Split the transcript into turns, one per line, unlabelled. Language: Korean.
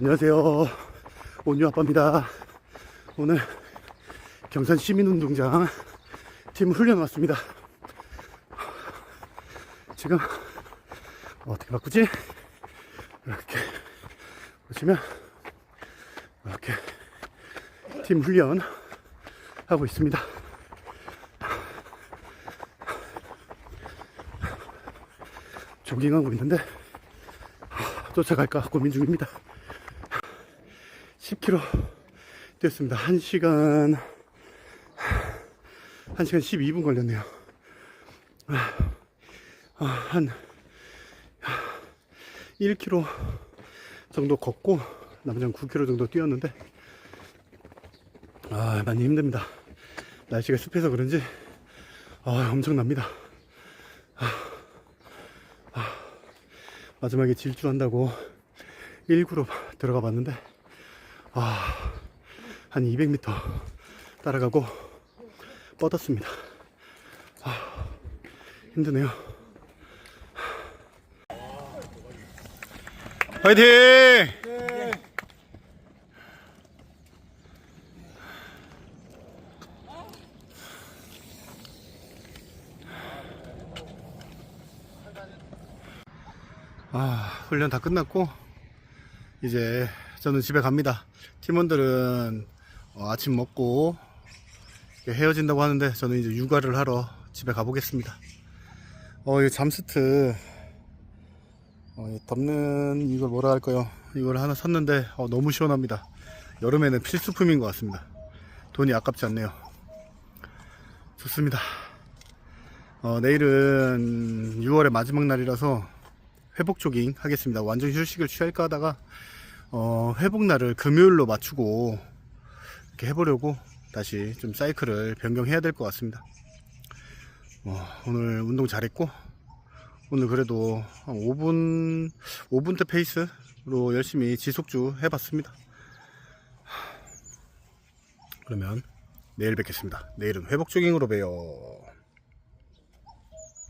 안녕하세요. 온유 아빠입니다. 오늘 경산 시민운동장 팀 훈련 왔습니다. 지금 어떻게 바꾸지? 이렇게 보시면 이렇게 팀 훈련 하고 있습니다. 조깅하고 있는데 쫓아갈까 고민 중입니다. 10km 뛰었습니다. 1시간, 1시간 12분 걸렸네요. 아, 한 1km 정도 걷고 남자는 9km 정도 뛰었는데 아, 많이 힘듭니다. 날씨가 습해서 그런지 아, 엄청납니다. 마지막에 질주한다고 1구로 들어가 봤는데 아, 한 200m 따라가고 뻗었습니다. 아, 힘드네요. 화이팅! 아, 훈련 다 끝났고, 이제 저는 집에 갑니다. 팀원들은 어, 아침 먹고 헤어진다고 하는데 저는 이제 육아를 하러 집에 가보겠습니다. 어, 이 잠스트, 어, 이 덮는 이걸 뭐라 할까요? 이걸 하나 샀는데 어, 너무 시원합니다. 여름에는 필수품인 것 같습니다. 돈이 아깝지 않네요. 좋습니다. 어, 내일은 6월의 마지막 날이라서 회복 조깅 하겠습니다. 완전 휴식을 취할까 하다가 어, 회복 날을 금요일로 맞추고 이렇게 해보려고 다시 좀 사이클을 변경해야 될 것 같습니다. 어, 오늘 운동 잘했고 오늘 그래도 한 5분 5분대 페이스로 열심히 지속주 해봤습니다. 그러면 내일 뵙겠습니다. 내일은 회복 조깅으로 봬요.